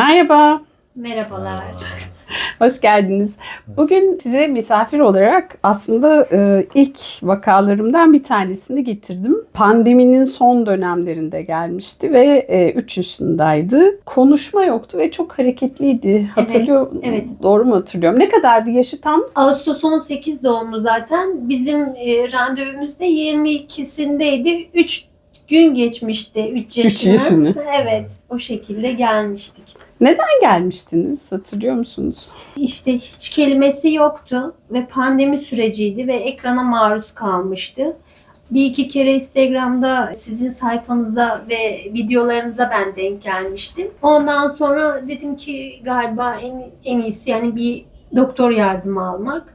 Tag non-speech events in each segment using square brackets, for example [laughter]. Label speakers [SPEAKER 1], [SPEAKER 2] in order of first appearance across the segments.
[SPEAKER 1] Merhaba,
[SPEAKER 2] Merhabalar.
[SPEAKER 1] hoş geldiniz. Bugün size misafir olarak aslında e, ilk vakalarımdan bir tanesini getirdim. Pandeminin son dönemlerinde gelmişti ve 3 yaşındaydı. Konuşma yoktu ve çok hareketliydi. Hatırlıyor,
[SPEAKER 2] evet.
[SPEAKER 1] Doğru mu hatırlıyorum? Ne kadardı yaşı tam?
[SPEAKER 2] Ağustos 18 doğumlu zaten. Bizim e, randevumuz da 22'sindeydi. 3 gün geçmişti 3 yaşını.
[SPEAKER 1] yaşını.
[SPEAKER 2] Evet, o şekilde gelmiştik.
[SPEAKER 1] Neden gelmiştiniz? Hatırlıyor musunuz?
[SPEAKER 2] İşte hiç kelimesi yoktu ve pandemi süreciydi ve ekrana maruz kalmıştı. Bir iki kere Instagram'da sizin sayfanıza ve videolarınıza ben denk gelmiştim. Ondan sonra dedim ki galiba en, en iyisi yani bir doktor yardımı almak.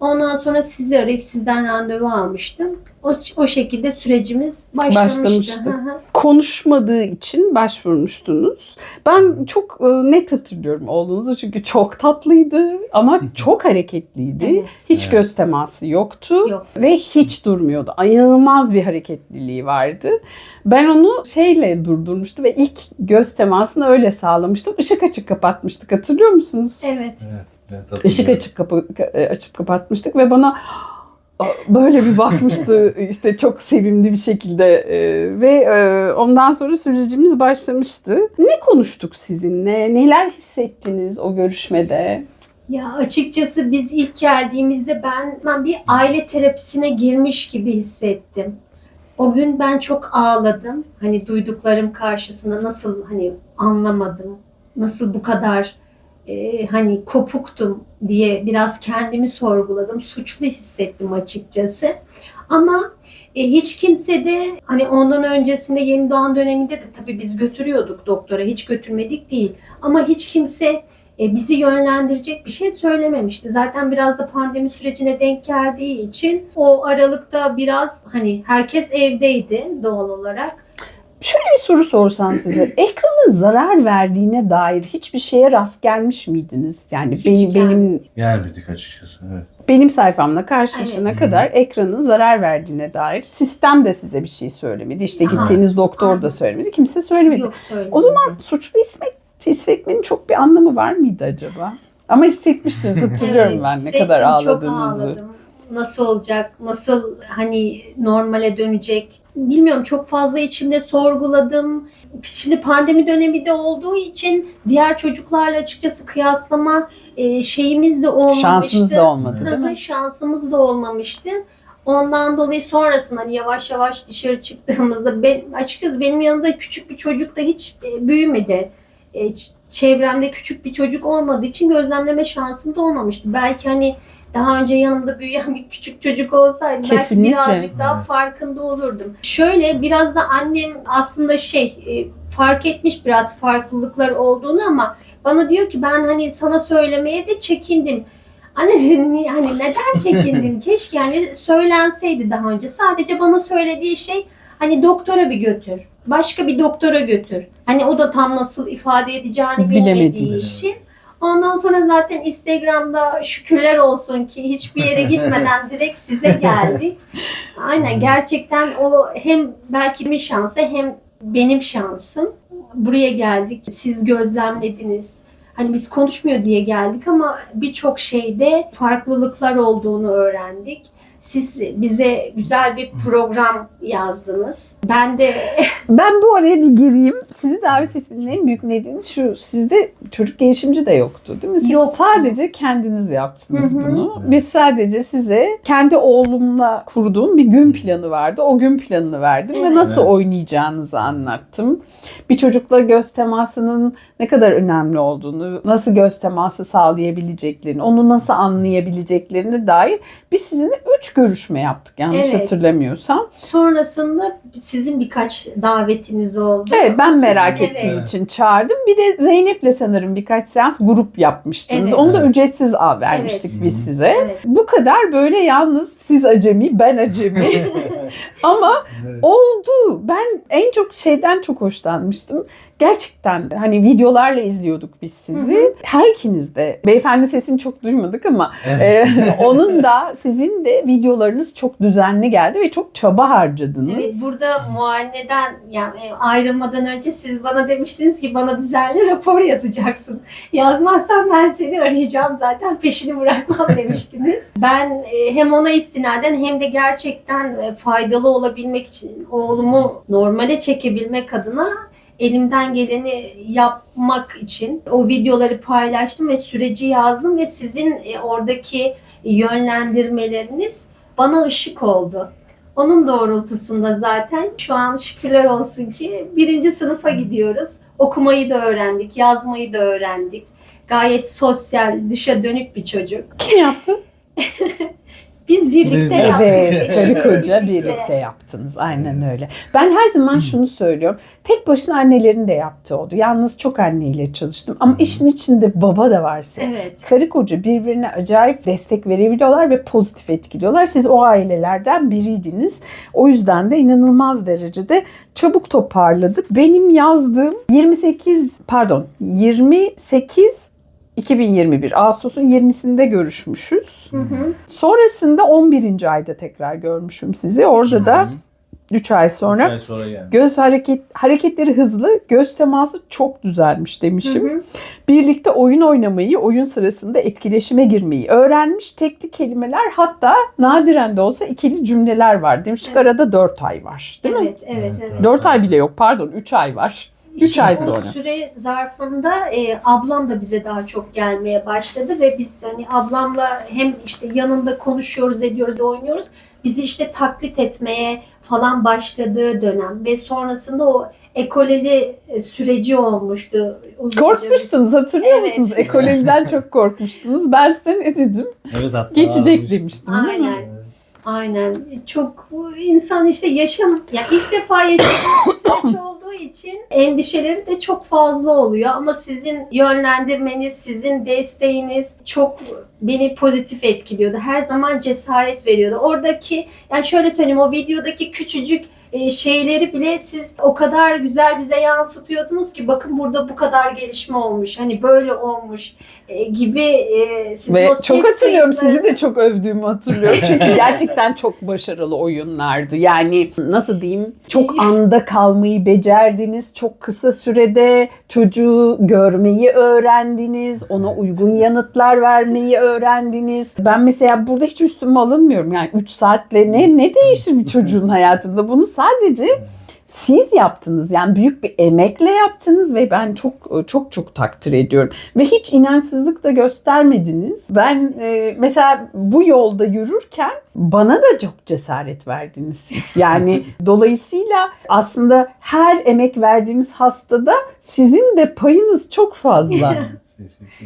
[SPEAKER 2] Ondan sonra sizi arayıp sizden randevu almıştım. O, o şekilde sürecimiz başlamıştı.
[SPEAKER 1] Başlamıştı. Konuşmadığı için başvurmuştunuz. Ben çok e, net hatırlıyorum oğlunuzu çünkü çok tatlıydı ama çok hareketliydi.
[SPEAKER 2] Evet.
[SPEAKER 1] Hiç
[SPEAKER 3] Evet.
[SPEAKER 1] göz teması yoktu
[SPEAKER 2] Yok.
[SPEAKER 1] ve hiç durmuyordu. İnanılmaz bir hareketliliği vardı. Ben onu şeyle durdurmuştum ve ilk göz temasını öyle sağlamıştım. Işık açık kapatmıştık hatırlıyor musunuz?
[SPEAKER 2] Evet.
[SPEAKER 3] Evet. Evet,
[SPEAKER 1] Işık açık kapı, ka- açıp kapatmıştık ve bana böyle bir bakmıştı [laughs] işte çok sevimli bir şekilde e, ve e, ondan sonra sürecimiz başlamıştı. Ne konuştuk sizinle? Neler hissettiniz o görüşmede?
[SPEAKER 2] Ya açıkçası biz ilk geldiğimizde ben, ben bir aile terapisine girmiş gibi hissettim. O gün ben çok ağladım. Hani duyduklarım karşısında nasıl hani anlamadım. Nasıl bu kadar e, hani kopuktum diye biraz kendimi sorguladım. Suçlu hissettim açıkçası. Ama e, hiç kimse de hani ondan öncesinde yeni doğan döneminde de tabii biz götürüyorduk doktora. Hiç götürmedik değil. Ama hiç kimse e, bizi yönlendirecek bir şey söylememişti. Zaten biraz da pandemi sürecine denk geldiği için o aralıkta biraz hani herkes evdeydi doğal olarak.
[SPEAKER 1] Şöyle bir soru sorsam size. [clears throat] Ekranın zarar verdiğine dair hiçbir şeye rast gelmiş miydiniz? Yani
[SPEAKER 2] Hiç
[SPEAKER 1] benim, benim
[SPEAKER 3] Gelmedik açıkçası. Evet.
[SPEAKER 1] benim sayfamla karşılaşana
[SPEAKER 2] Evet.
[SPEAKER 1] kadar ekranın zarar verdiğine dair sistem de size bir şey söylemedi. İşte
[SPEAKER 2] Aha.
[SPEAKER 1] gittiğiniz doktor da söylemedi. Kimse söylemedi.
[SPEAKER 2] Yok söylemedim.
[SPEAKER 1] O zaman suçlu hissetmek, hissetmenin çok bir anlamı var mıydı acaba? Ama hissetmiştiniz [laughs] hatırlıyorum
[SPEAKER 2] Evet,
[SPEAKER 1] ben ne
[SPEAKER 2] hissettim,
[SPEAKER 1] kadar
[SPEAKER 2] Çok
[SPEAKER 1] ağladığınızı.
[SPEAKER 2] ağladım. Nasıl olacak? Nasıl hani normale dönecek? Bilmiyorum çok fazla içimde sorguladım. Şimdi pandemi dönemi de olduğu için diğer çocuklarla açıkçası kıyaslama e, şeyimiz de olmamıştı.
[SPEAKER 1] Şansınız da olmadı değil mi?
[SPEAKER 2] Şansımız da olmamıştı. Ondan dolayı sonrasında hani yavaş yavaş dışarı çıktığımızda ben açıkçası benim yanımda küçük bir çocuk da hiç e, büyümedi. E, çevremde küçük bir çocuk olmadığı için gözlemleme şansım da olmamıştı. Belki hani daha önce yanımda büyüyen bir küçük çocuk olsaydı
[SPEAKER 1] Kesinlikle.
[SPEAKER 2] belki birazcık daha
[SPEAKER 3] Evet.
[SPEAKER 2] farkında olurdum. Şöyle biraz da annem aslında şey e, fark etmiş biraz farklılıklar olduğunu ama bana diyor ki ben hani sana söylemeye de çekindim. Anne hani neden [laughs] çekindin? Keşke yani söylenseydi daha önce. Sadece bana söylediği şey hani doktora bir götür. Başka bir doktora götür. Hani o da tam nasıl ifade edeceğini bilmediği
[SPEAKER 1] Bilemediği
[SPEAKER 2] için. Ondan sonra zaten Instagram'da şükürler olsun ki hiçbir yere gitmeden [laughs] direkt size geldik. Aynen gerçekten o hem belki bir şansı hem benim şansım. Buraya geldik. Siz gözlemlediniz. Hani biz konuşmuyor diye geldik ama birçok şeyde farklılıklar olduğunu öğrendik. Siz bize güzel bir program yazdınız. Ben de [laughs]
[SPEAKER 1] Ben bu araya bir gireyim. Sizi davet etmenin en büyük nedeni şu. Sizde çocuk gelişimci de yoktu değil mi? Siz
[SPEAKER 2] Yok.
[SPEAKER 1] sadece kendiniz yaptınız
[SPEAKER 2] Hı hı.
[SPEAKER 1] bunu. Biz sadece size kendi oğlumla kurduğum bir gün planı vardı. O gün planını verdim ve
[SPEAKER 2] Evet.
[SPEAKER 1] nasıl
[SPEAKER 3] Evet.
[SPEAKER 1] oynayacağınızı anlattım. Bir çocukla göz temasının ne kadar önemli olduğunu, nasıl göz teması sağlayabileceklerini, onu nasıl anlayabileceklerini dair biz sizinle üç görüşme yaptık yanlış
[SPEAKER 2] Evet.
[SPEAKER 1] hatırlamıyorsam.
[SPEAKER 2] sonrasında sizin birkaç davetiniz oldu.
[SPEAKER 1] Evet ben
[SPEAKER 2] Sizin-
[SPEAKER 1] merak
[SPEAKER 2] evet.
[SPEAKER 1] ettiğim için çağırdım. Bir de Zeynep'le sanırım birkaç seans grup yapmıştınız.
[SPEAKER 2] Evet.
[SPEAKER 1] Onu da
[SPEAKER 3] Evet.
[SPEAKER 1] ücretsiz al vermiştik
[SPEAKER 2] Evet.
[SPEAKER 1] biz size.
[SPEAKER 2] Evet.
[SPEAKER 1] Bu kadar böyle yalnız siz acemi ben acemi [laughs] ama
[SPEAKER 3] Evet.
[SPEAKER 1] oldu. Ben en çok şeyden çok hoşlanmıştım. Gerçekten hani videolarla izliyorduk biz sizi. Her ikiniz de beyefendi sesini çok duymadık ama e, [laughs] onun da sizin de videolarınız çok düzenli geldi ve çok çaba harcadınız.
[SPEAKER 2] Evet burada muayeneden yani e, ayrılmadan önce siz bana demiştiniz ki bana düzenli rapor yazacaksın. Yazmazsan ben seni arayacağım zaten peşini bırakmam [laughs] demiştiniz. Ben e, hem ona istinaden hem de gerçekten e, faydalı olabilmek için oğlumu normale çekebilmek adına elimden geleni yapmak için o videoları paylaştım ve süreci yazdım ve sizin e, oradaki yönlendirmeleriniz bana ışık oldu. Onun doğrultusunda zaten şu an şükürler olsun ki birinci sınıfa gidiyoruz. Okumayı da öğrendik, yazmayı da öğrendik. Gayet sosyal, dışa dönük bir çocuk.
[SPEAKER 1] Kim yaptı? [laughs]
[SPEAKER 2] Biz birlikte
[SPEAKER 3] Biz
[SPEAKER 2] yaptık.
[SPEAKER 1] Evet, karı koca
[SPEAKER 2] Birlikte.
[SPEAKER 1] birlikte yaptınız. Aynen öyle. Ben her zaman şunu söylüyorum. Tek başına annelerin de yaptığı oldu. Yalnız çok anneyle çalıştım. Ama işin içinde baba da varsa.
[SPEAKER 2] Evet.
[SPEAKER 1] Karı koca birbirine acayip destek verebiliyorlar ve pozitif etkiliyorlar. Siz o ailelerden biriydiniz. O yüzden de inanılmaz derecede çabuk toparladık. Benim yazdığım 28 pardon 28 2021 Ağustos'un 20'sinde görüşmüşüz.
[SPEAKER 2] Hı hı.
[SPEAKER 1] Sonrasında 11. ayda tekrar görmüşüm sizi. Orada da 3 ay
[SPEAKER 3] Üç
[SPEAKER 1] sonra
[SPEAKER 3] ay sonra geldi.
[SPEAKER 1] göz hareket hareketleri hızlı, göz teması çok düzelmiş demişim.
[SPEAKER 2] Hı hı.
[SPEAKER 1] Birlikte oyun oynamayı, oyun sırasında etkileşime girmeyi öğrenmiş. Tekli kelimeler hatta nadiren de olsa ikili cümleler var. Demiştik
[SPEAKER 2] Evet.
[SPEAKER 1] arada 4 ay var. Değil mi?
[SPEAKER 2] Evet, evet,
[SPEAKER 3] Evet,
[SPEAKER 2] evet.
[SPEAKER 1] 4 ay bile yok pardon 3 ay var. Üç ay sonra.
[SPEAKER 2] süre zarfında e, ablam da bize daha çok gelmeye başladı ve biz hani ablamla hem işte yanında konuşuyoruz, ediyoruz, oynuyoruz. Bizi işte taklit etmeye falan başladığı dönem ve sonrasında o ekoleli e, süreci olmuştu. Uzunca bir-
[SPEAKER 1] Korkmuştunuz hatırlıyor
[SPEAKER 2] Evet.
[SPEAKER 1] musunuz? Ekolojiden çok korkmuştunuz. Ben size ne dedim?
[SPEAKER 3] Evet hatta.
[SPEAKER 1] Geçecek
[SPEAKER 3] işte.
[SPEAKER 1] demiştim değil mi?
[SPEAKER 2] Aynen. Çok insan işte yaşam, yani ilk defa bir süreç [coughs] olduğu için endişeleri de çok fazla oluyor. Ama sizin yönlendirmeniz, sizin desteğiniz çok beni pozitif etkiliyordu. Her zaman cesaret veriyordu. Oradaki, yani şöyle söyleyeyim o videodaki küçücük e, şeyleri bile siz o kadar güzel bize yansıtıyordunuz ki bakın burada bu kadar gelişme olmuş. Hani böyle olmuş gibi e, sizin
[SPEAKER 1] Ve
[SPEAKER 2] o
[SPEAKER 1] çok hatırlıyorum sizi de çok övdüğümü hatırlıyorum. [laughs] Çünkü gerçekten çok başarılı oyunlardı. Yani nasıl diyeyim çok anda kalmayı becerdiniz. Çok kısa sürede çocuğu görmeyi öğrendiniz. Ona uygun yanıtlar vermeyi öğrendiniz. Ben mesela burada hiç üstüme alınmıyorum. Yani 3 saatle ne ne değişir bir çocuğun hayatında? Bunu sadece siz yaptınız. Yani büyük bir emekle yaptınız ve ben çok çok çok takdir ediyorum. Ve hiç inançsızlık da göstermediniz. Ben e, mesela bu yolda yürürken bana da çok cesaret verdiniz. [laughs] Yani dolayısıyla aslında her emek verdiğimiz hastada sizin de payınız çok fazla. [laughs]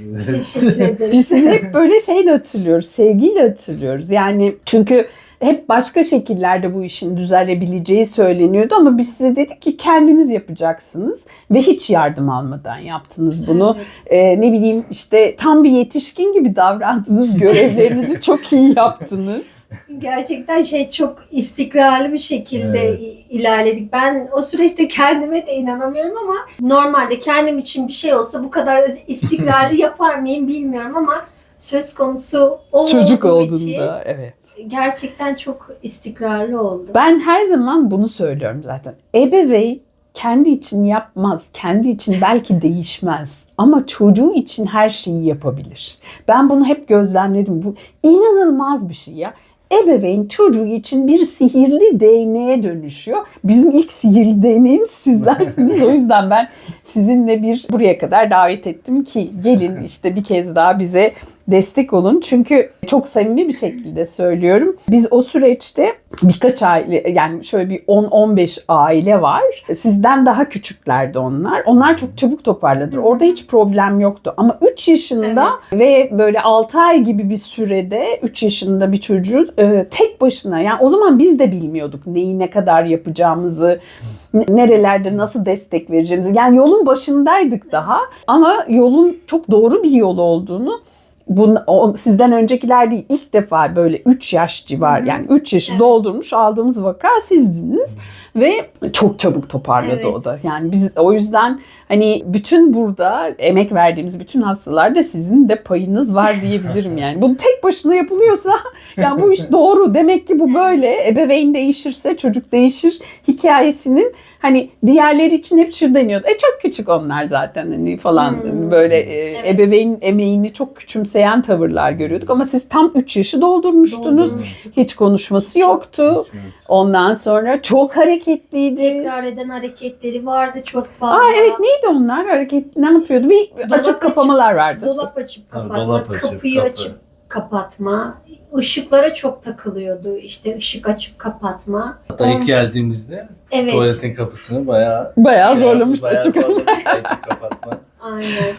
[SPEAKER 1] Biz sizi hep böyle şeyle hatırlıyoruz, sevgiyle hatırlıyoruz. Yani çünkü hep başka şekillerde bu işin düzelebileceği söyleniyordu ama biz size dedik ki kendiniz yapacaksınız ve hiç yardım almadan yaptınız bunu.
[SPEAKER 2] Evet.
[SPEAKER 1] Ee, ne bileyim işte tam bir yetişkin gibi davrandınız, [laughs] görevlerinizi çok iyi yaptınız.
[SPEAKER 2] Gerçekten şey çok istikrarlı bir şekilde
[SPEAKER 3] Evet.
[SPEAKER 2] ilerledik. Ben o süreçte kendime de inanamıyorum ama normalde kendim için bir şey olsa bu kadar istikrarlı [laughs] yapar mıyım bilmiyorum ama söz konusu o
[SPEAKER 1] Çocuk
[SPEAKER 2] olduğu için
[SPEAKER 1] olduğunda evet.
[SPEAKER 2] Gerçekten çok istikrarlı oldu.
[SPEAKER 1] Ben her zaman bunu söylüyorum zaten. Ebeveyn kendi için yapmaz, kendi için belki değişmez ama çocuğu için her şeyi yapabilir. Ben bunu hep gözlemledim. Bu inanılmaz bir şey ya. Ebeveyn çocuğu için bir sihirli değneğe dönüşüyor. Bizim ilk sihirli değneğimiz sizlersiniz. O yüzden ben sizinle bir buraya kadar davet ettim ki gelin [laughs] işte bir kez daha bize destek olun. Çünkü çok samimi bir şekilde söylüyorum. Biz o süreçte birkaç aile yani şöyle bir 10-15 aile var. Sizden daha küçüklerdi onlar. Onlar çok çabuk toparladılar. Orada hiç problem yoktu. Ama 3 yaşında ve böyle 6 ay gibi bir sürede 3 yaşında bir çocuğu e, tek başına yani o zaman biz de bilmiyorduk neyi ne kadar yapacağımızı, nerelerde nasıl destek vereceğimizi. Yani yolun başındaydık daha ama yolun çok doğru bir yol olduğunu bu o, sizden öncekiler değil ilk defa böyle 3 yaş civar yani 3 yaşı
[SPEAKER 2] Evet.
[SPEAKER 1] doldurmuş aldığımız vaka sizdiniz ve çok çabuk toparladı
[SPEAKER 2] Evet.
[SPEAKER 1] o da. Yani biz o yüzden hani bütün burada emek verdiğimiz bütün hastalarda sizin de payınız var [laughs] diyebilirim yani. Bu tek başına yapılıyorsa [laughs] yani bu iş doğru. Demek ki bu böyle. Ebeveyn değişirse çocuk değişir hikayesinin hani diğerleri için hep şu deniyordu. E çok küçük onlar zaten hani falan
[SPEAKER 2] Hmm.
[SPEAKER 1] böyle e,
[SPEAKER 2] Evet.
[SPEAKER 1] ebeveyn emeğini çok küçümseyen tavırlar görüyorduk ama siz tam 3 yaşı doldurmuştunuz.
[SPEAKER 2] Doldurmuştuk.
[SPEAKER 1] Hiç konuşması
[SPEAKER 2] Hiç
[SPEAKER 1] yoktu.
[SPEAKER 3] Evet.
[SPEAKER 1] Ondan sonra çok hareketliydi.
[SPEAKER 2] Tekrar eden hareketleri vardı çok fazla.
[SPEAKER 1] Aa evet neydi onlar? Hareket ne yapıyordu? Bir
[SPEAKER 2] Dolap
[SPEAKER 1] açıp
[SPEAKER 2] açıp-
[SPEAKER 1] kapamalar vardı.
[SPEAKER 2] Dolap açıp
[SPEAKER 3] Ha,
[SPEAKER 2] kapatma,
[SPEAKER 3] dolap açıp
[SPEAKER 2] kapıyı
[SPEAKER 3] kapı.
[SPEAKER 2] açıp kapatma, ışıklara çok takılıyordu. İşte ışık açıp kapatma.
[SPEAKER 3] Hatta ilk geldiğimizde
[SPEAKER 2] Evet.
[SPEAKER 3] tuvaletin kapısını bayağı
[SPEAKER 1] Bayağı zorlamıştı
[SPEAKER 3] bayağı
[SPEAKER 1] açık.
[SPEAKER 3] zorlamıştı açıp kapatma. [laughs]
[SPEAKER 2] Aynen.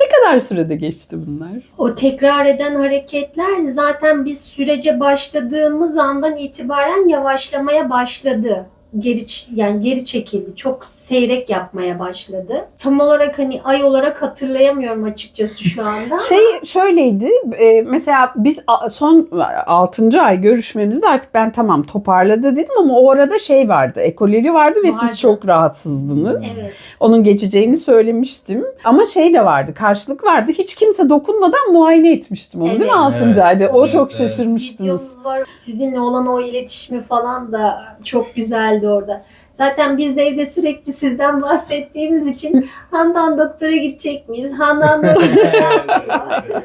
[SPEAKER 1] Ne kadar sürede geçti bunlar?
[SPEAKER 2] O tekrar eden hareketler zaten biz sürece başladığımız andan itibaren yavaşlamaya başladı. Geri yani geri çekildi. Çok seyrek yapmaya başladı. Tam olarak hani ay olarak hatırlayamıyorum açıkçası şu anda.
[SPEAKER 1] Şey şöyleydi. e, mesela biz son 6. ay görüşmemizde artık ben tamam toparladı dedim ama o arada şey vardı. Ekoleri vardı ve
[SPEAKER 2] Vardı.
[SPEAKER 1] siz çok rahatsızdınız.
[SPEAKER 2] Evet.
[SPEAKER 1] Onun geçeceğini söylemiştim. Ama şey de vardı. Karşılık vardı. Hiç kimse dokunmadan muayene etmiştim onu değil mi
[SPEAKER 2] Evet.
[SPEAKER 1] 6.
[SPEAKER 3] Evet.
[SPEAKER 1] ayda? O
[SPEAKER 3] Evet,
[SPEAKER 1] çok
[SPEAKER 3] evet.
[SPEAKER 1] şaşırmıştınız.
[SPEAKER 2] Videomuz var. Sizinle olan o iletişimi falan da çok güzeldi orada. Zaten biz de evde sürekli sizden bahsettiğimiz için Handan doktora gidecek miyiz? Handan [laughs] doktora [laughs]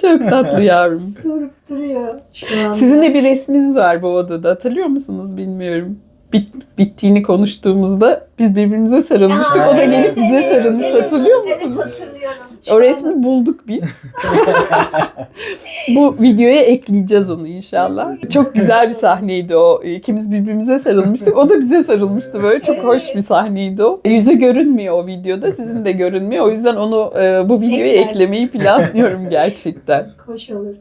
[SPEAKER 1] Çok tatlı yavrum.
[SPEAKER 2] sorup duruyor şu anda.
[SPEAKER 1] Sizinle bir resminiz var bu odada. Hatırlıyor musunuz bilmiyorum. Bit, bittiğini konuştuğumuzda biz birbirimize sarılmıştık.
[SPEAKER 2] Aa,
[SPEAKER 1] o da
[SPEAKER 2] evet,
[SPEAKER 1] gelip bize
[SPEAKER 2] evet,
[SPEAKER 1] sarılmış.
[SPEAKER 2] evet,
[SPEAKER 1] Hatırlıyor
[SPEAKER 2] Evet
[SPEAKER 1] musunuz?
[SPEAKER 2] hatırlıyorum.
[SPEAKER 1] O resmi bulduk biz. [laughs] Bu videoya ekleyeceğiz onu inşallah. Çok güzel bir sahneydi o. İkimiz birbirimize sarılmıştık. O da bize sarılmıştı. Böyle çok hoş bir sahneydi o. Yüzü görünmüyor o videoda. Sizin de görünmüyor. O yüzden onu e, bu videoya
[SPEAKER 2] Eklersin.
[SPEAKER 1] eklemeyi planlıyorum [laughs] gerçekten.
[SPEAKER 2] Hoş olur.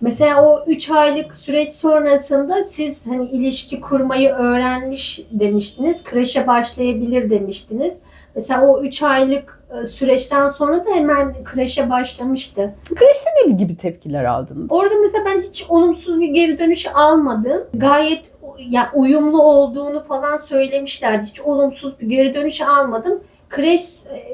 [SPEAKER 2] Mesela o 3 aylık süreç sonrasında siz hani ilişki kurmayı öğrenmiş demiştiniz. Kreşe başlayabilir demiştiniz. Mesela o 3 aylık e, süreçten sonra da hemen kreşe başlamıştı.
[SPEAKER 1] Kreşte ne gibi tepkiler aldınız?
[SPEAKER 2] Orada mesela ben hiç olumsuz bir geri dönüş almadım. Gayet ya uyumlu olduğunu falan söylemişlerdi. Hiç olumsuz bir geri dönüş almadım. Kreş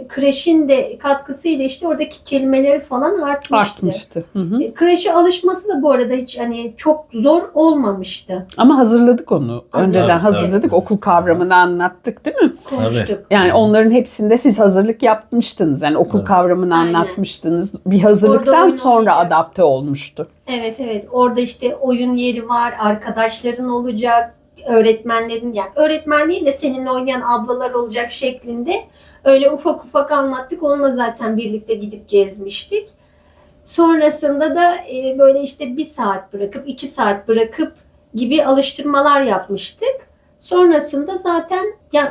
[SPEAKER 2] kreşin de katkısıyla işte oradaki kelimeleri falan artmıştı.
[SPEAKER 1] Artmıştı. Hı hı.
[SPEAKER 2] E, Kreşe alışması da bu arada hiç hani çok zor olmamıştı.
[SPEAKER 1] Ama hazırladık onu.
[SPEAKER 2] Hazırladık.
[SPEAKER 1] Önceden hazırladık.
[SPEAKER 3] tabii.
[SPEAKER 1] Okul kavramını anlattık değil mi?
[SPEAKER 2] Konuştuk.
[SPEAKER 1] Yani onların hepsinde siz hazırlık yapmıştınız. Yani okul
[SPEAKER 3] Evet.
[SPEAKER 1] kavramını
[SPEAKER 2] Aynen.
[SPEAKER 1] anlatmıştınız. Bir hazırlıktan sonra adapte olmuştu.
[SPEAKER 2] Evet evet orada işte oyun yeri var, arkadaşların olacak, öğretmenlerin yani öğretmenliği de seninle oynayan ablalar olacak şeklinde öyle ufak ufak anlattık. Onunla zaten birlikte gidip gezmiştik. Sonrasında da e, böyle işte bir saat bırakıp iki saat bırakıp gibi alıştırmalar yapmıştık. Sonrasında zaten yani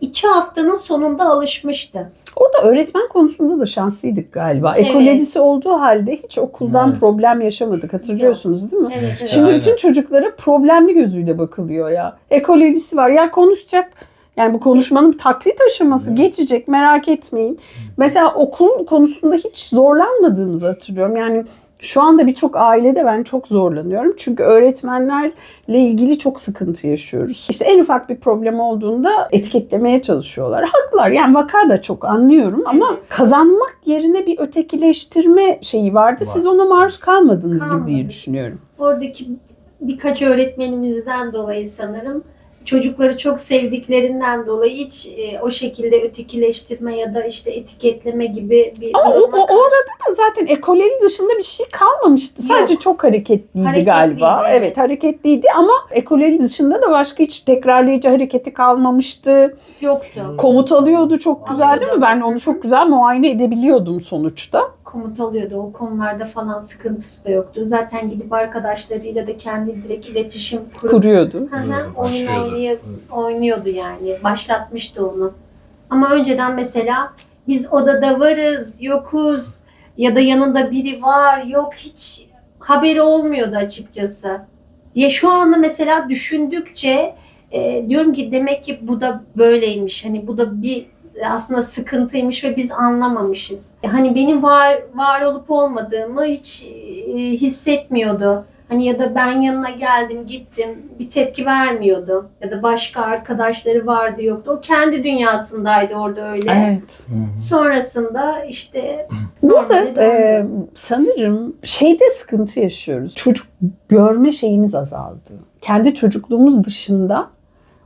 [SPEAKER 2] iki haftanın sonunda alışmıştı.
[SPEAKER 1] Orada öğretmen konusunda da şanslıydık galiba.
[SPEAKER 2] Evet.
[SPEAKER 1] Ekolojisi olduğu halde hiç okuldan
[SPEAKER 3] Evet.
[SPEAKER 1] problem yaşamadık. Hatırlıyorsunuz değil mi?
[SPEAKER 2] Evet, evet.
[SPEAKER 1] Şimdi
[SPEAKER 3] Aynen.
[SPEAKER 1] bütün çocuklara problemli gözüyle bakılıyor ya. Ekolojisi var. Ya konuşacak. Yani bu konuşmanın taklit aşaması geçecek merak etmeyin. Mesela okul konusunda hiç zorlanmadığımızı hatırlıyorum. Yani şu anda birçok ailede ben çok zorlanıyorum. Çünkü öğretmenlerle ilgili çok sıkıntı yaşıyoruz. İşte en ufak bir problem olduğunda etiketlemeye çalışıyorlar. Haklılar. Yani vaka da çok anlıyorum ama kazanmak yerine bir ötekileştirme şeyi vardı.
[SPEAKER 3] Var.
[SPEAKER 1] Siz ona maruz kalmadınız gibi diye düşünüyorum.
[SPEAKER 2] Oradaki birkaç öğretmenimizden dolayı sanırım çocukları çok sevdiklerinden dolayı hiç e, o şekilde ötekileştirme ya da işte etiketleme gibi bir
[SPEAKER 1] Ama o, o, o arada da zaten ekoleli dışında bir şey kalmamıştı. Sadece
[SPEAKER 2] Yok.
[SPEAKER 1] çok hareketliydi,
[SPEAKER 2] Hareketliydi,
[SPEAKER 1] galiba.
[SPEAKER 2] evet.
[SPEAKER 1] Evet. hareketliydi ama ekoleli dışında da başka hiç tekrarlayıcı hareketi kalmamıştı.
[SPEAKER 2] yoktu.
[SPEAKER 1] Komut alıyordu çok güzel değil mi?
[SPEAKER 2] Alıyordu.
[SPEAKER 1] Ben onu çok güzel muayene edebiliyordum sonuçta.
[SPEAKER 2] Komut alıyordu. O konularda falan sıkıntısı da yoktu. Zaten gidip arkadaşlarıyla da kendi direkt iletişim kurup
[SPEAKER 1] Kuruyordu.
[SPEAKER 2] Hı hı, oyun oynuyordu yani. Başlatmıştı onu. Ama önceden mesela biz odada varız, yokuz ya da yanında biri var, yok hiç haberi olmuyordu açıkçası. Ya şu anda mesela düşündükçe e, diyorum ki demek ki bu da böyleymiş. Hani bu da bir aslında sıkıntıymış ve biz anlamamışız. Hani benim var var olup olmadığımı hiç e, hissetmiyordu. Hani ya da ben yanına geldim gittim bir tepki vermiyordu. Ya da başka arkadaşları vardı yoktu. O kendi dünyasındaydı orada öyle.
[SPEAKER 1] Evet.
[SPEAKER 2] Sonrasında işte [clears throat]
[SPEAKER 1] Burada e, sanırım şeyde sıkıntı yaşıyoruz. Çocuk görme şeyimiz azaldı. Kendi çocukluğumuz dışında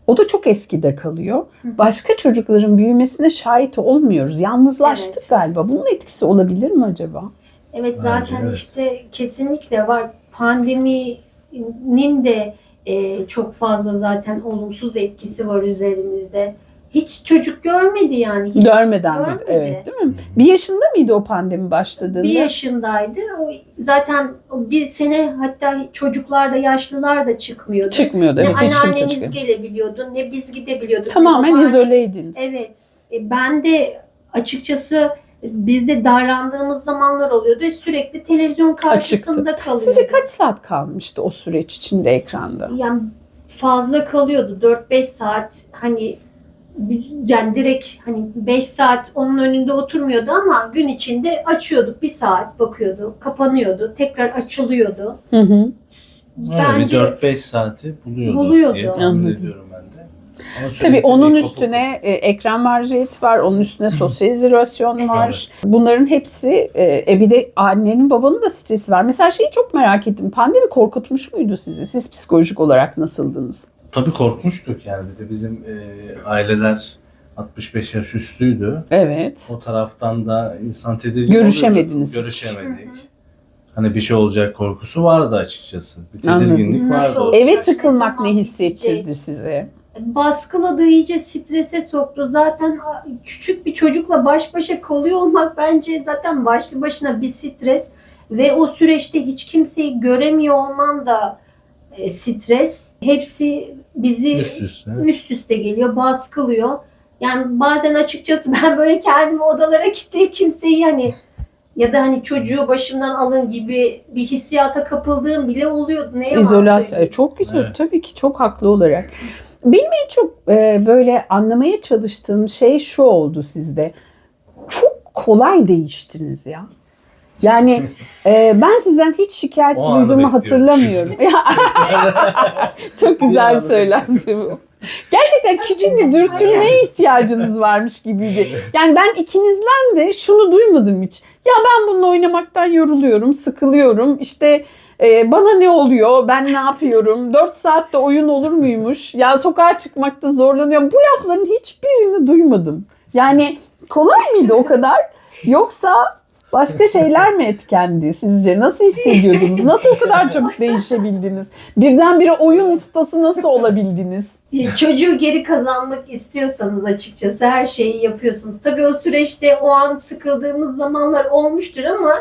[SPEAKER 1] o da çok eskide kalıyor. Başka çocukların büyümesine şahit olmuyoruz. Yalnızlaştık
[SPEAKER 2] Evet.
[SPEAKER 1] galiba. Bunun etkisi olabilir mi acaba?
[SPEAKER 2] Evet
[SPEAKER 3] Bence
[SPEAKER 2] zaten
[SPEAKER 3] evet.
[SPEAKER 2] işte kesinlikle var. Pandeminin de e, çok fazla zaten olumsuz etkisi var üzerimizde. Hiç çocuk görmedi yani. Hiç görmedi.
[SPEAKER 1] evet değil mi? Bir yaşında mıydı o pandemi başladığında?
[SPEAKER 2] Bir yaşındaydı. O zaten bir sene hatta çocuklar da yaşlılar da çıkmıyordu.
[SPEAKER 1] Çıkmıyordu.
[SPEAKER 2] ne
[SPEAKER 1] Evet, hiç kimse
[SPEAKER 2] anneannemiz gelebiliyordu ne biz gidebiliyorduk.
[SPEAKER 1] Tamamen
[SPEAKER 2] babaanne-
[SPEAKER 1] izoleydiniz.
[SPEAKER 2] Evet. E, ben de açıkçası bizde darlandığımız zamanlar oluyordu. Sürekli televizyon karşısında kalıyordum.
[SPEAKER 1] Sizce kaç saat kalmıştı o süreç içinde ekranda?
[SPEAKER 2] Yani fazla kalıyordu. 4-5 saat hani yani direkt hani 5 saat onun önünde oturmuyordu ama gün içinde açıyorduk. Bir saat bakıyordu, kapanıyordu, tekrar açılıyordu.
[SPEAKER 1] Hı hı.
[SPEAKER 2] Bence-
[SPEAKER 3] bir 4-5 saati buluyordu,
[SPEAKER 2] Buluyordu.
[SPEAKER 3] diye tahmin
[SPEAKER 1] Anladım.
[SPEAKER 3] ediyorum de.
[SPEAKER 1] Tabii onun üstüne e, ekran marjiyeti var, onun üstüne sosyal izolasyon var. Bunların hepsi e, e, bir de annenin babanın da stresi var. Mesela şeyi çok merak ettim. Pandemi korkutmuş muydu sizi? Siz psikolojik olarak nasıldınız?
[SPEAKER 3] Tabii korkmuştuk yani. Bir de bizim e, aileler 65 yaş üstüydü.
[SPEAKER 1] Evet.
[SPEAKER 3] O taraftan da insan tedirgin
[SPEAKER 1] Görüşemediniz
[SPEAKER 3] oluyordu. Görüşemedik. Hani bir şey olacak korkusu vardı açıkçası. Bir
[SPEAKER 1] Anladım.
[SPEAKER 3] tedirginlik
[SPEAKER 2] Nasıl
[SPEAKER 3] vardı.
[SPEAKER 2] olacak?
[SPEAKER 1] Eve tıkılmak ne hissettirdi size?
[SPEAKER 2] Baskıladı, iyice strese soktu. Zaten küçük bir çocukla baş başa kalıyor olmak bence zaten başlı başına bir stres ve o süreçte hiç kimseyi göremiyor olman da e, stres. Hepsi bizi
[SPEAKER 3] Üst üste.
[SPEAKER 2] üst üste geliyor, baskılıyor. Yani bazen açıkçası [laughs] ben böyle kendimi odalara kilitleyip kimseyi hani ya da hani çocuğu başımdan alın gibi bir hissiyata kapıldığım bile oluyordu. Ne yalan
[SPEAKER 1] İzolasyon. E, Çok güzel.
[SPEAKER 3] Evet.
[SPEAKER 1] Tabii ki çok haklı olarak. Benim en çok e, böyle anlamaya çalıştığım şey şu oldu sizde. Çok kolay değiştiniz ya. Yani [laughs] e, ben sizden hiç şikayet
[SPEAKER 3] O
[SPEAKER 1] duyduğumu hatırlamıyorum. [laughs] [laughs] Çok güzel söylendi bu. Gerçekten küçük bir dürtülmeye ihtiyacınız varmış gibiydi. Yani ben ikinizden de şunu duymadım hiç. Ya ben bununla oynamaktan yoruluyorum, sıkılıyorum. İşte e, bana ne oluyor, ben ne yapıyorum, 4 saatte oyun olur muymuş, ya sokağa çıkmakta zorlanıyorum. Bu lafların hiçbirini duymadım. Yani kolay mıydı o kadar? Yoksa başka şeyler mi etkendi sizce? Nasıl hissediyordunuz? Nasıl o kadar çabuk değişebildiniz? Birdenbire oyun ustası nasıl olabildiniz?
[SPEAKER 2] Çocuğu geri kazanmak istiyorsanız açıkçası her şeyi yapıyorsunuz. Tabii o süreçte o an sıkıldığımız zamanlar olmuştur ama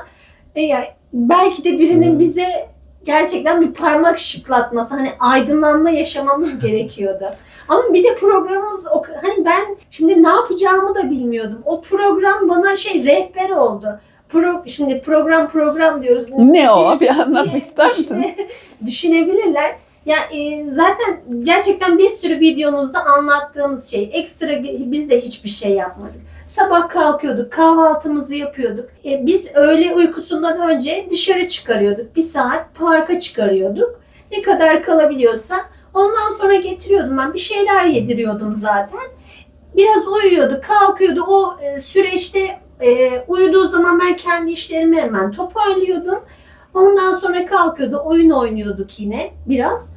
[SPEAKER 2] e, ya, belki de birinin
[SPEAKER 3] Hmm.
[SPEAKER 2] bize gerçekten bir parmak şıklatması hani aydınlanma yaşamamız [laughs] gerekiyordu. Ama bir de programımız o hani ben şimdi ne yapacağımı da bilmiyordum. O program bana şey rehber oldu. Pro, şimdi program program diyoruz.
[SPEAKER 1] Ne o? Bir anlatmak ister misin?
[SPEAKER 2] düşüne- [laughs] Düşünebilirler. Ya e, zaten gerçekten bir sürü videonuzda anlattığınız şey. Ekstra biz de hiçbir şey yapmadık. Sabah kalkıyorduk, kahvaltımızı yapıyorduk. E, biz öğle uykusundan önce dışarı çıkarıyorduk. Bir saat parka çıkarıyorduk. Ne kadar kalabiliyorsa ondan sonra getiriyordum ben. Bir şeyler yediriyordum zaten. Biraz uyuyordu, kalkıyordu. O e, süreçte e, uyuduğu zaman ben kendi işlerimi hemen toparlıyordum. Ondan sonra kalkıyordu, oyun oynuyorduk yine biraz.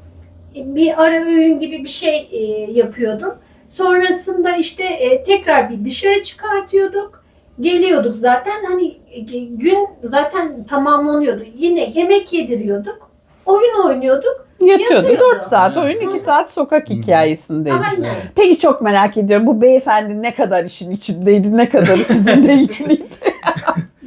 [SPEAKER 2] E, Bir ara öğün gibi bir şey e, yapıyordum. Sonrasında işte e, tekrar bir dışarı çıkartıyorduk. Geliyorduk zaten hani e, gün zaten tamamlanıyordu. Yine yemek yediriyorduk. Oyun oynuyorduk.
[SPEAKER 1] Yatıyordu.
[SPEAKER 2] Yatıyordu.
[SPEAKER 1] 4 saat oyun, 2 saat sokak hikayesindeydi.
[SPEAKER 2] Aynen.
[SPEAKER 1] Peki çok merak ediyorum. Bu beyefendi ne kadar işin içindeydi, ne kadarı sizinle [laughs] ilgiliydi?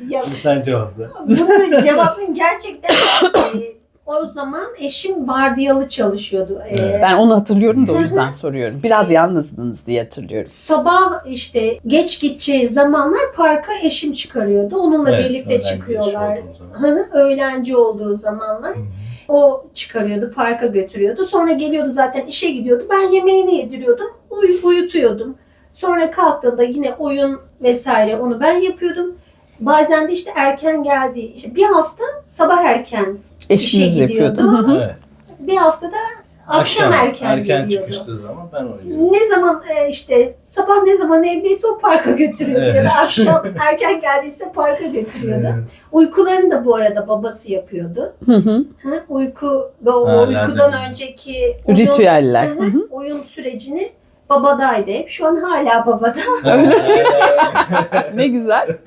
[SPEAKER 2] Ya,
[SPEAKER 3] Sen cevapla.
[SPEAKER 2] bunu cevaplayayım. Gerçekten e, o zaman eşim vardiyalı çalışıyordu. E,
[SPEAKER 3] Evet.
[SPEAKER 1] Ben onu hatırlıyorum da o yüzden soruyorum. Biraz yalnızdınız diye hatırlıyorum.
[SPEAKER 2] Sabah işte geç gideceği zamanlar parka eşim çıkarıyordu. Onunla
[SPEAKER 3] Evet,
[SPEAKER 2] birlikte
[SPEAKER 3] öğrenci
[SPEAKER 2] çıkıyorlar.
[SPEAKER 3] zaman.
[SPEAKER 2] Hı hı, Öğlenci olduğu zamanlar. O çıkarıyordu, parka götürüyordu. Sonra geliyordu zaten işe gidiyordu. Ben yemeğini yediriyordum, uy- uyutuyordum. Sonra kalktığında yine oyun vesaire onu ben yapıyordum. Bazen de işte erken geldi. İşte bir hafta sabah erken
[SPEAKER 1] Eşiniz
[SPEAKER 2] işe
[SPEAKER 1] yapıyordu.
[SPEAKER 2] gidiyordu.
[SPEAKER 1] Hı hı.
[SPEAKER 3] Evet.
[SPEAKER 2] Bir haftada akşam, erken, geliyordu.
[SPEAKER 3] çıkıştığı zaman ben oynuyordum.
[SPEAKER 2] Ne zaman e, işte sabah ne zaman evdeyse o parka götürüyordu ya da akşam [laughs] erken geldiyse parka götürüyordu.
[SPEAKER 3] Evet.
[SPEAKER 2] Uykularını da bu arada babası yapıyordu.
[SPEAKER 1] Hı hı.
[SPEAKER 2] Ha, uyku ve o
[SPEAKER 3] Ha,
[SPEAKER 2] uykudan
[SPEAKER 3] lazım.
[SPEAKER 2] önceki oyun,
[SPEAKER 1] Ritüeller.
[SPEAKER 2] Hı
[SPEAKER 1] Hı
[SPEAKER 2] hı,
[SPEAKER 1] hı.
[SPEAKER 2] oyun sürecini babadaydı hep. Şu an hala babada. [laughs]
[SPEAKER 1] Ne güzel. [laughs]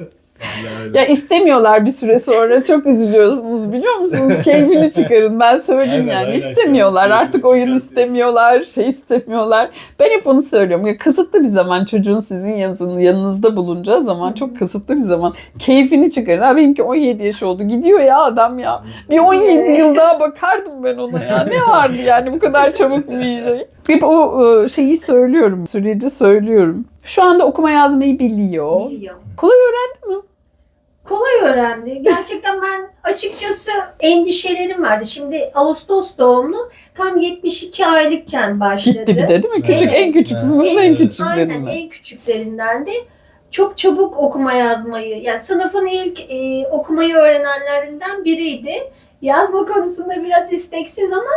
[SPEAKER 1] Ya istemiyorlar bir süre sonra çok üzülüyorsunuz biliyor musunuz? Keyfini [laughs] çıkarın ben söyleyeyim
[SPEAKER 3] Aynen,
[SPEAKER 1] yani.
[SPEAKER 3] aynen.
[SPEAKER 1] istemiyorlar artık oyun istemiyorlar, şey istemiyorlar. Ben hep onu söylüyorum. Ya kısıtlı bir zaman çocuğun sizin yanınızda bulunacağı zaman çok kısıtlı bir zaman. Keyfini çıkarın. Ha benimki 17 yaş oldu. Gidiyor ya adam ya. Bir 17 yıl daha bakardım ben ona ya. Ne vardı yani bu kadar çabuk bir şey. Hep o e, şeyi söylüyorum. Süreci söylüyorum. Şu anda okuma yazmayı biliyor.
[SPEAKER 2] Biliyor.
[SPEAKER 1] Kolay öğrendi mi?
[SPEAKER 2] Kolay öğrendi. Gerçekten ben açıkçası endişelerim vardı. Şimdi Ağustos doğumlu tam 72 aylıkken başladı.
[SPEAKER 1] Gitti bir de değil mi? Küçük
[SPEAKER 2] Evet.
[SPEAKER 1] en küçük
[SPEAKER 3] Evet.
[SPEAKER 1] sınıfın en
[SPEAKER 2] Aynen
[SPEAKER 1] küçüklerinden.
[SPEAKER 2] en küçüklerinden de çok çabuk okuma yazmayı, yani sınıfın ilk e, okumayı öğrenenlerinden biriydi. Yazma konusunda biraz isteksiz ama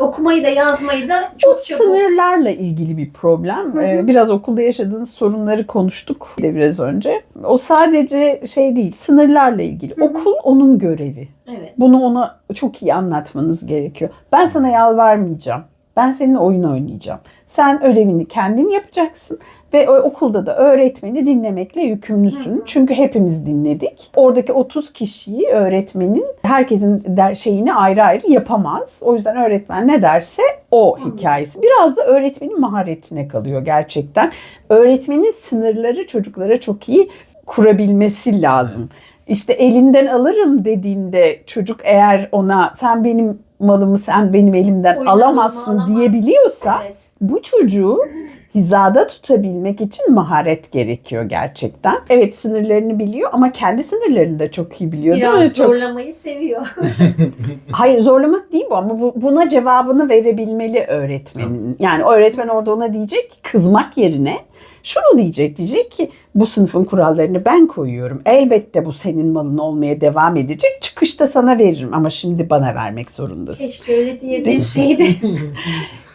[SPEAKER 2] okumayı da yazmayı da çok çabuk.
[SPEAKER 1] sınırlarla ilgili bir problem.
[SPEAKER 2] Hı hı.
[SPEAKER 1] Ee, Biraz okulda yaşadığınız sorunları konuştuk de biraz önce. O sadece şey değil, sınırlarla ilgili.
[SPEAKER 2] Hı hı.
[SPEAKER 1] Okul onun görevi.
[SPEAKER 2] Evet.
[SPEAKER 1] Bunu ona çok iyi anlatmanız gerekiyor. Ben sana yalvarmayacağım. Ben seninle oyun oynayacağım. Sen ödevini kendin yapacaksın ve okulda da öğretmeni dinlemekle yükümlüsün. Çünkü hepimiz dinledik. Oradaki 30 kişiyi öğretmenin herkesin der şeyini ayrı ayrı yapamaz. O yüzden öğretmen ne derse o hikayesi. Biraz da öğretmenin maharetine kalıyor gerçekten. Öğretmenin sınırları çocuklara çok iyi kurabilmesi lazım. İşte elinden alırım dediğinde çocuk eğer ona sen benim malımı sen benim elimden
[SPEAKER 2] Oyunlarımı
[SPEAKER 1] alamazsın
[SPEAKER 2] alamazsın.
[SPEAKER 1] diyebiliyorsa
[SPEAKER 2] Evet.
[SPEAKER 1] bu çocuğu [laughs] hizada tutabilmek için maharet gerekiyor gerçekten. Evet sınırlarını biliyor ama kendi sınırlarını da çok iyi biliyor değil mi?
[SPEAKER 2] Biraz
[SPEAKER 1] Çok-
[SPEAKER 2] zorlamayı seviyor. [laughs]
[SPEAKER 1] Hayır zorlamak değil bu ama bu, buna cevabını verebilmeli öğretmenin. Yani öğretmen orada ona diyecek ki kızmak yerine şunu diyecek diyecek ki bu sınıfın kurallarını ben koyuyorum. Elbette bu senin malın olmaya devam edecek. Çıkışta sana veririm ama şimdi bana vermek zorundasın.
[SPEAKER 2] Keşke öyle diyebilseydi. [laughs]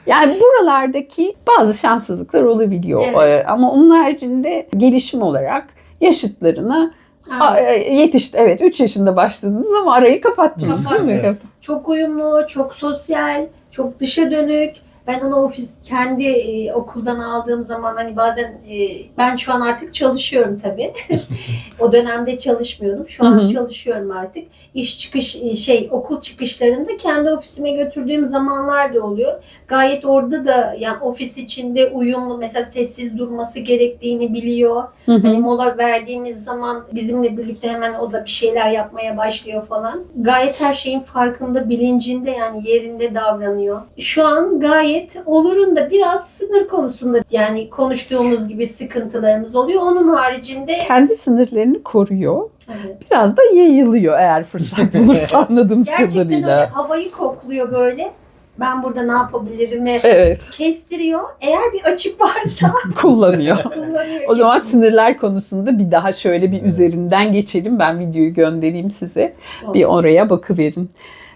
[SPEAKER 1] Yani buralardaki bazı şanssızlıklar olabiliyor.
[SPEAKER 2] Evet.
[SPEAKER 1] Ee, Ama onun haricinde gelişim olarak yaşıtlarına a-
[SPEAKER 2] Aynen.
[SPEAKER 1] e, yetişti. Evet 3 yaşında başladınız ama arayı kapattınız değil mi?
[SPEAKER 2] Çok uyumlu, çok sosyal, çok dışa dönük. Ben onu ofis kendi e, okuldan aldığım zaman hani bazen e, ben şu an artık çalışıyorum tabii. [laughs] o dönemde çalışmıyordum. Şu an
[SPEAKER 1] Hı hı.
[SPEAKER 2] çalışıyorum artık. İş çıkış e, şey okul çıkışlarında kendi ofisime götürdüğüm zamanlar da oluyor. Gayet orada da yani ofis içinde uyumlu mesela sessiz durması gerektiğini biliyor.
[SPEAKER 1] Hı hı.
[SPEAKER 2] Hani mola verdiğimiz zaman bizimle birlikte hemen o da bir şeyler yapmaya başlıyor falan. Gayet her şeyin farkında, bilincinde yani yerinde davranıyor. Şu an gayet olurun da biraz sınır konusunda yani konuştuğumuz gibi sıkıntılarımız oluyor. Onun haricinde
[SPEAKER 1] Kendi sınırlarını koruyor.
[SPEAKER 2] evet.
[SPEAKER 1] Biraz da yayılıyor eğer fırsat [laughs] bulursa anladığımız
[SPEAKER 2] gerçekten öyle
[SPEAKER 1] kadarıyla.
[SPEAKER 2] havayı kokluyor böyle. Ben burada ne yapabilirim
[SPEAKER 1] Evet
[SPEAKER 2] kestiriyor. Eğer bir açık varsa [laughs]
[SPEAKER 1] kullanıyor. [laughs]
[SPEAKER 2] kullanıyor.
[SPEAKER 1] O zaman sınırlar konusunda bir daha şöyle bir
[SPEAKER 3] Evet.
[SPEAKER 1] üzerinden geçelim. Ben videoyu göndereyim size.
[SPEAKER 2] Tamam.
[SPEAKER 1] Bir oraya bakıverin.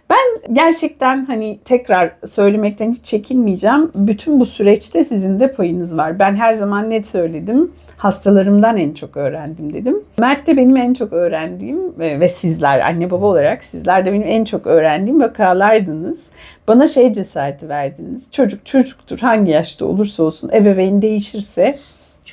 [SPEAKER 1] Ben gerçekten hani tekrar söylemekten hiç çekinmeyeceğim. Bütün bu süreçte sizin de payınız var. Ben her zaman net söyledim. Hastalarımdan en çok öğrendim dedim. Mert de benim en çok öğrendiğim e, ve sizler anne baba olarak sizler de benim en çok öğrendiğim vakalardınız. Bana şey cesareti verdiniz. Çocuk çocuktur hangi yaşta olursa olsun ebeveyn değişirse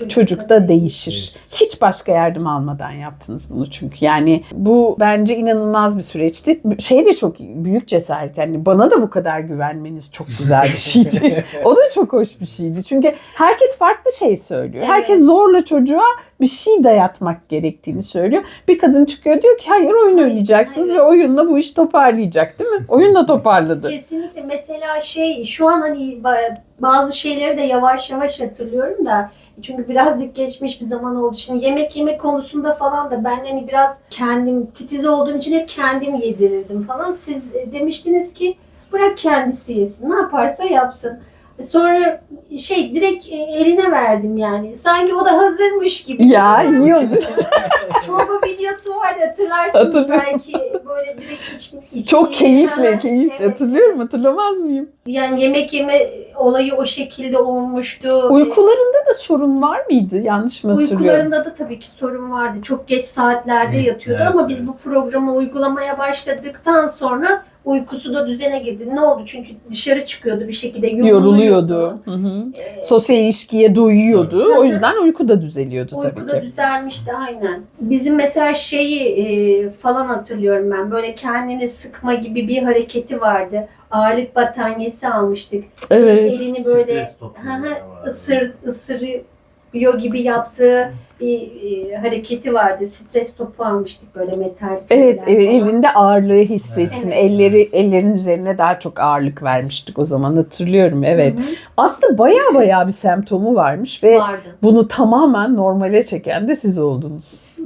[SPEAKER 1] çocuk da değişir. Hiç başka yardım almadan yaptınız bunu çünkü. Yani bu bence inanılmaz bir süreçti. Şey de çok büyük cesaret. Yani bana da bu kadar güvenmeniz çok güzel bir şeydi. [laughs] o da çok hoş bir şeydi. Çünkü herkes farklı şey söylüyor.
[SPEAKER 2] Evet.
[SPEAKER 1] Herkes zorla çocuğa bir şey dayatmak gerektiğini söylüyor. Bir kadın çıkıyor diyor ki hayır oyun oynayacaksınız
[SPEAKER 2] evet.
[SPEAKER 1] ve oyunla bu iş toparlayacak değil mi? Oyun da toparladı.
[SPEAKER 2] Kesinlikle. Mesela şey şu an hani ba- bazı şeyleri de yavaş yavaş hatırlıyorum da çünkü birazcık geçmiş bir zaman oldu. Şimdi yemek yemek konusunda falan da ben hani biraz kendim titiz olduğum için hep kendim yedirirdim falan. Siz e, demiştiniz ki bırak kendisi yesin. Ne yaparsa yapsın. Sonra şey direkt e, eline verdim yani. Sanki o da hazırmış gibi.
[SPEAKER 1] Ya yiyor.
[SPEAKER 2] Çorba videosu vardı hatırlarsınız
[SPEAKER 1] Hatırlıyorum.
[SPEAKER 2] belki böyle direkt iç, iç
[SPEAKER 1] Çok keyifle,
[SPEAKER 2] Evet,
[SPEAKER 1] keyifle
[SPEAKER 2] evet.
[SPEAKER 1] hatırlıyorum. Hatırlamaz mıyım?
[SPEAKER 2] Yani yemek yeme olayı o şekilde olmuştu.
[SPEAKER 1] Uykularında da sorun var mıydı? Yanlış mı hatırlıyorum?
[SPEAKER 2] Uykularında da tabii ki sorun vardı. Çok geç saatlerde yatıyordu
[SPEAKER 3] Evet,
[SPEAKER 2] ama biz
[SPEAKER 3] evet.
[SPEAKER 2] bu programı uygulamaya başladıktan sonra uykusu da düzene girdi. Ne oldu? Çünkü dışarı çıkıyordu bir şekilde yoruluyordu.
[SPEAKER 1] Yoruluyordu. Hı hı.
[SPEAKER 2] Ee,
[SPEAKER 1] Sosyal ilişkiye doyuyordu.
[SPEAKER 2] Tabii.
[SPEAKER 1] O yüzden uyku da düzeliyordu
[SPEAKER 2] Uyku
[SPEAKER 1] tabii
[SPEAKER 2] da
[SPEAKER 1] ki.
[SPEAKER 2] düzelmişti aynen. Bizim mesela şeyi e, falan hatırlıyorum ben. Böyle kendini sıkma gibi bir hareketi vardı. Ağırlık battaniyesi almıştık.
[SPEAKER 1] Evet.
[SPEAKER 2] Elini böyle hı hı, ısır, ısırıyor gibi yaptığı bir e, hareketi vardı. Stres topu almıştık böyle metal.
[SPEAKER 1] Evet, e, elinde ağırlığı hissetsin.
[SPEAKER 2] Evet.
[SPEAKER 1] Elleri ellerin üzerine daha çok ağırlık vermiştik o zaman hatırlıyorum. Evet.
[SPEAKER 2] Hı hı,
[SPEAKER 1] Aslında baya baya bir semptomu varmış ve
[SPEAKER 2] vardı.
[SPEAKER 1] bunu tamamen normale çeken de siz oldunuz.
[SPEAKER 2] Hı.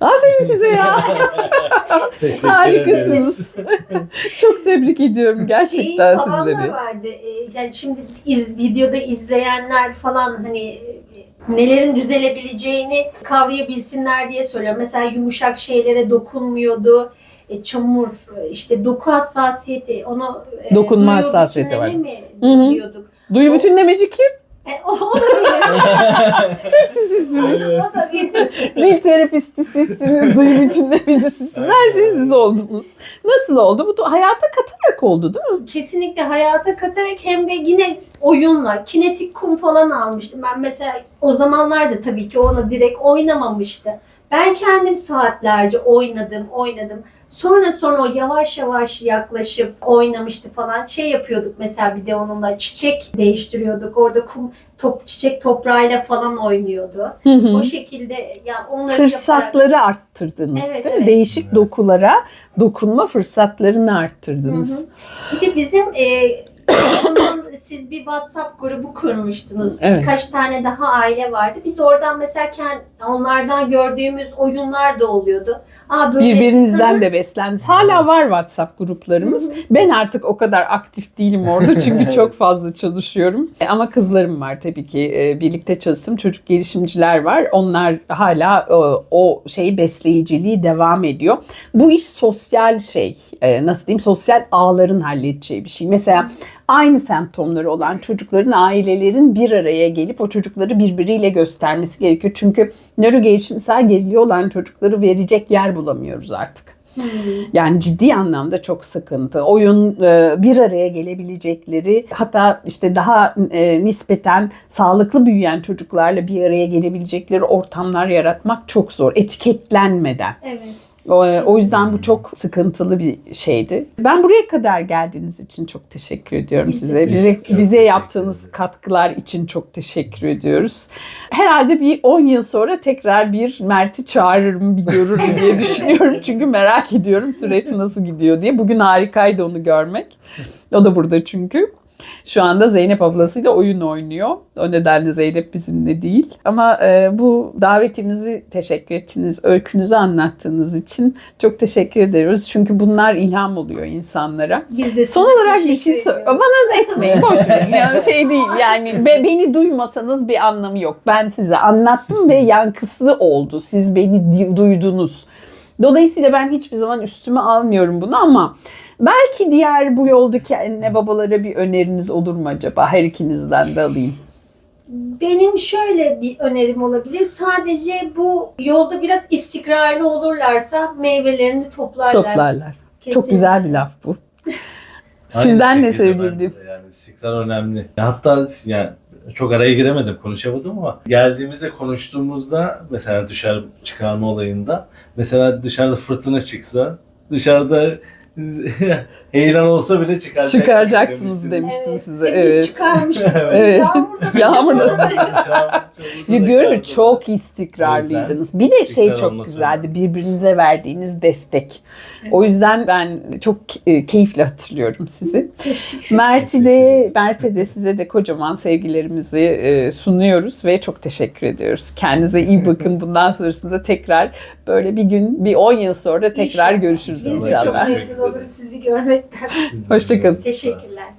[SPEAKER 1] Aferin size ya. [laughs]
[SPEAKER 3] Teşekkür.
[SPEAKER 1] Harikasınız. [laughs] Çok tebrik ediyorum gerçekten
[SPEAKER 2] şey falan
[SPEAKER 1] sizleri.
[SPEAKER 2] da vardı. Ee, yani şimdi iz, videoda izleyenler falan hani e, nelerin düzelebileceğini kavrayabilsinler diye söylüyorum. Mesela yumuşak şeylere dokunmuyordu. E, çamur, e, işte doku hassasiyeti, onu e,
[SPEAKER 1] Dokunma hassasiyeti var.
[SPEAKER 2] mi
[SPEAKER 1] Hı hı.
[SPEAKER 2] diyorduk?
[SPEAKER 1] Duyu bütünlemeci kim?
[SPEAKER 2] E, o, o da [laughs]
[SPEAKER 1] Sizsiniz.
[SPEAKER 2] o da benim.
[SPEAKER 1] Dil terapisti sizsiniz, duyu bütünlemeci sizsiniz. Her şey siz oldunuz. Nasıl oldu? Bu da hayata katarak oldu değil mi?
[SPEAKER 2] kesinlikle hayata katarak hem de yine oyunla kinetik kum falan almıştım. Ben mesela o zamanlarda tabii ki ona direkt oynamamıştı. Ben kendim saatlerce oynadım, oynadım. Sonra sonra o yavaş yavaş yaklaşıp oynamıştı falan. Şey yapıyorduk mesela bir de onunla çiçek değiştiriyorduk. Orada kum top çiçek toprağıyla falan oynuyordu.
[SPEAKER 1] Hı hı.
[SPEAKER 2] O şekilde ya onları yaparak
[SPEAKER 1] Fırsatları arttırdınız
[SPEAKER 2] Evet,
[SPEAKER 1] değil mi?
[SPEAKER 2] evet.
[SPEAKER 1] Değişik
[SPEAKER 3] Evet.
[SPEAKER 1] dokulara dokunma fırsatlarını arttırdınız.
[SPEAKER 2] Hı hı. Bir de bizim e, [coughs] siz bir WhatsApp grubu kurmuştunuz.
[SPEAKER 1] Evet.
[SPEAKER 2] Birkaç tane daha aile vardı. Biz oradan mesela kend- onlardan gördüğümüz oyunlar da oluyordu. Aa böyle
[SPEAKER 1] Birbirinizden de beslendiniz. Hala var WhatsApp gruplarımız. Ben artık o kadar aktif değilim orada [laughs] çünkü çok fazla çalışıyorum. E, Ama kızlarım var tabii ki. E, Birlikte çalıştığım çocuk gelişimciler var. Onlar hala o, o şey besleyiciliği devam ediyor. Bu iş sosyal şey. E, Nasıl diyeyim? Sosyal ağların halledeceği bir şey. Mesela aynı semptomları olan çocukların ailelerin bir araya gelip o çocukları birbiriyle göstermesi gerekiyor. Çünkü nörogelişimsel geriliği olan çocukları verecek yer bulamıyoruz artık.
[SPEAKER 2] Hmm.
[SPEAKER 1] Yani ciddi anlamda çok sıkıntı. Oyun e, bir araya gelebilecekleri hatta işte daha e, nispeten sağlıklı büyüyen çocuklarla bir araya gelebilecekleri ortamlar yaratmak çok zor. Etiketlenmeden.
[SPEAKER 2] Evet.
[SPEAKER 1] O, o yüzden bu çok sıkıntılı bir şeydi. Ben buraya kadar geldiğiniz için çok teşekkür ediyorum
[SPEAKER 2] Biz
[SPEAKER 1] size. Bize bize yaptığınız katkılar için çok teşekkür ediyoruz. Herhalde bir 10 yıl sonra tekrar bir Mert'i çağırırım, bir görürüm diye [laughs] düşünüyorum. Çünkü merak ediyorum süreç nasıl gidiyor diye. Bugün harikaydı onu görmek. O da burada çünkü. Şu anda Zeynep ablasıyla oyun oynuyor. O nedenle Zeynep bizimle değil. Ama e, bu davetinizi teşekkür ettiniz, öykünüzü anlattığınız için çok teşekkür ediyoruz. Çünkü bunlar ilham oluyor insanlara.
[SPEAKER 2] Biz de
[SPEAKER 1] Son olarak bir şey sor. Bana etmeyin, boş verin. [laughs] Yani şey değil. Yani be- beni duymasanız bir anlamı yok. Ben size anlattım ve [laughs] yankısı oldu. Siz beni duydunuz. Dolayısıyla ben hiçbir zaman üstüme almıyorum bunu ama belki diğer bu yoldaki anne babalara bir öneriniz olur mu acaba? Her ikinizden de alayım.
[SPEAKER 2] Benim şöyle bir önerim olabilir. Sadece bu yolda biraz istikrarlı olurlarsa meyvelerini toplarlar.
[SPEAKER 1] Toplarlar. Çok
[SPEAKER 2] Kesinlikle.
[SPEAKER 1] güzel bir laf bu. Sizden ne söyleyebilirim?
[SPEAKER 3] Yani istikrar önemli. Hatta yani çok araya giremedim, konuşamadım ama geldiğimizde konuştuğumuzda mesela dışarı çıkarma olayında mesela dışarıda fırtına çıksa dışarıda yeah. [laughs] heyelan olsa bile çıkaracaksınız.
[SPEAKER 1] Çıkaracaksınız
[SPEAKER 3] demiştiniz.
[SPEAKER 1] demiştim
[SPEAKER 2] Evet.
[SPEAKER 1] size.
[SPEAKER 2] E, Biz
[SPEAKER 1] Evet.
[SPEAKER 2] çıkarmıştık. [laughs]
[SPEAKER 1] Evet.
[SPEAKER 2] Yağmurda da
[SPEAKER 1] Yağmurda. [laughs] Görün çok istikrarlıydınız. Bir de şey çok güzeldi. Birbirinize verdiğiniz destek.
[SPEAKER 2] Evet.
[SPEAKER 1] O yüzden ben çok e, keyifle hatırlıyorum sizi.
[SPEAKER 2] Teşekkür
[SPEAKER 1] Mert'i de, Mert'e de size de kocaman sevgilerimizi e, sunuyoruz ve çok teşekkür ediyoruz. Kendinize iyi bakın. Bundan sonrasında tekrar böyle bir gün, bir 10 yıl sonra tekrar
[SPEAKER 2] İnşallah.
[SPEAKER 1] görüşürüz
[SPEAKER 2] Biz de
[SPEAKER 1] inşallah.
[SPEAKER 2] çok memnun oluruz sizi
[SPEAKER 1] Hoşçakalın.
[SPEAKER 2] Teşekkürler.